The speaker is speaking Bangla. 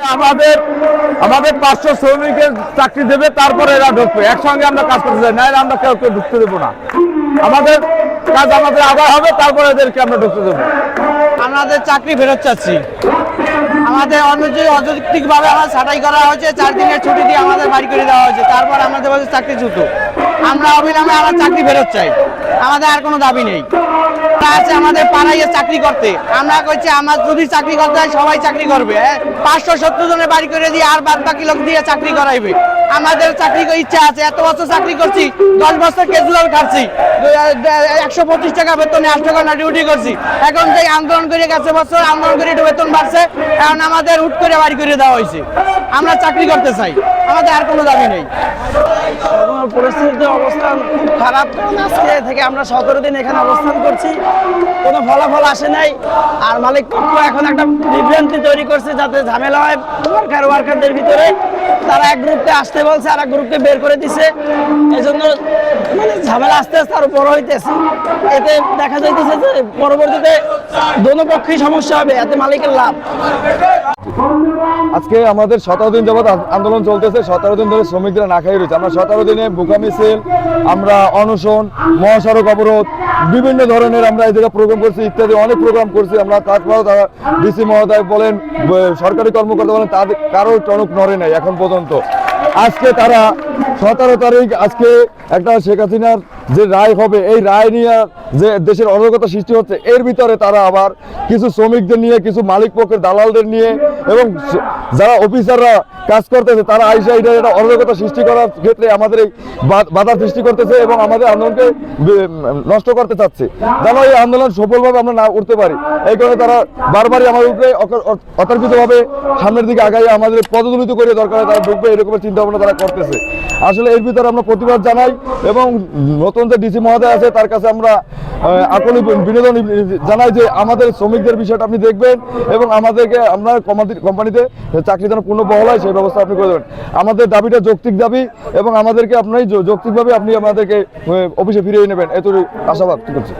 আমাদের আমাদের পাঁচশো শ্রমিকের চাকরি দেবে, তারপরে এরা ঢুকবে। একসঙ্গে আমরা কাজ করতে চাই, নাহলে আমরা কেউ কেউ ঢুকতে দেবো না। আমাদের কাজ আমাদের আবার হবে, তারপরে এদেরকে আমরা ঢুকতে দেবো। আমাদের চাকরি ফেরত চাচ্ছি। আমাদের অনুযায়ী অযৌক্তিক ভাবে আমার ছাঁটাই করা হয়েছে, চার দিনের ছুটি দিয়ে আমাদের বাড়ি করে দেওয়া হয়েছে। তারপর আমাদের বলছে চাকরি ছুটো আমরা অবিলম্বে আমার চাকরি ফেরত চাই। আমাদের আর কোনো দাবি নেই। আছে আমাদের পাড়াইয়ে চাকরি করতে। আমরা কইছি, আমার যদি চাকরি করতে হয়, সবাই চাকরি করবে হ্যাঁ? পাঁচশো সত্তর জনের বাড়ি করে দিয়ে আর বাদ বাকি লোক দিয়ে চাকরি করাইবে। আমাদের চাকরি ইচ্ছা আছে। এত বছর চাকরি করছি, দশ বছর কেজুয়াল খাচ্ছি একশো পঁচিশ টাকা বেতনে, আট টাকা ডিউটি করছি। এখন থেকে আন্দোলন করে গেছে বছর, আন্দোলন করে একটু বেতন বাড়ছে। এখন আমাদের উঠ করে বাড়ি করে দেওয়া হয়েছে। আমরা চাকরি করতে চাই। আমাদের আর কোনো দাবি নেই। পরিস্থিতির অবস্থান খুব খারাপ। কারণ আজকে থেকে আমরা সতেরো দিন এখানে অবস্থান করছি। কোনো ফলাফল আসে নাই। আর মালিক পক্ষ এখন একটা বিভ্রান্তি তৈরি করছে যাতে ঝামেলা হয় ওয়ার্কার ওয়ার্কারদের ভিতরে। তারা এক গ্রুপকে আসতে বলছে আর এক গ্রুপকে বের করে দিছে। এই জন্য মানে ঝামেলা আস্তে আস্তে আরও বড় হইতেছে। এতে দেখা যাইতেছে যে পরবর্তীতে দোনো পক্ষেই সমস্যা হবে এতে মালিকের লাভ। আজকে আমাদের সতেরো দিন যাবৎ আন্দোলন চলতেছে। সতেরো দিন ধরে শ্রমিকরা না খাই রয়েছে। আমরা সতেরো দিনে বুকা মিছিল, আমরা অনশন, মহাসড়ক অবরোধ, বিভিন্ন ধরনের আমরা এই জায়গায় প্রোগ্রাম করছি, ইত্যাদি অনেক প্রোগ্রাম করছি। আমরা তারপরেও তারা ডিসি মহোদয় বলেন সরকারি কর্মকর্তা বলেন, তাদের কারও টনক নড়ে নাই এখন পর্যন্ত। আজকে তারা সতেরো তারিখ, আজকে একটা শেখ হাসিনার যে রায় হবে, এই রায় নিয়ে যে দেশের অরাজকতা সৃষ্টি হচ্ছে, এর ভিতরে তারা আবার কিছু শ্রমিকদের নিয়ে, কিছু মালিক পক্ষের দালালদের নিয়ে এবং যারা অফিসাররা কাজ করতেছে, তারা আইসা এটা একটা অরাজকতা সৃষ্টি করার ক্ষেত্রে আমাদের এই বাধা সৃষ্টি করতেছে এবং আমাদের আন্দোলনকে নষ্ট করতে চাচ্ছে। যেন এই আন্দোলন সফলভাবে আমরা না উঠতে পারি। এই কারণে তারা বারবারই আমাদের উপরে অতর্কিতভাবে সামনের দিকে আগাই আমাদের পদদলিত করে দরকার তারা ঢুকবে, এরকমের চিন্তা ভাবনা তারা করতেছে। আসলে এর ভিতরে আমরা প্রতিবাদ জানাই এবং নতুন যে ডিসি মহোদয় আছে, তার কাছে আমরা আকুলি বিনোদন জানাই যে আমাদের শ্রমিকদের বিষয়টা আপনি দেখবেন এবং আমাদেরকে আমরা কোম্পানি- কোম্পানিতে চাকরি যেন পূর্ণ বহল হয়, সেই ব্যবস্থা আপনি করে দেবেন। আমাদের দাবিটা যৌক্তিক দাবি এবং আমাদেরকে আপনি যৌক্তিকভাবে আপনি আমাদেরকে অফিসে ফিরিয়ে নেবেন। এতটুকু আশাবাদ। করছি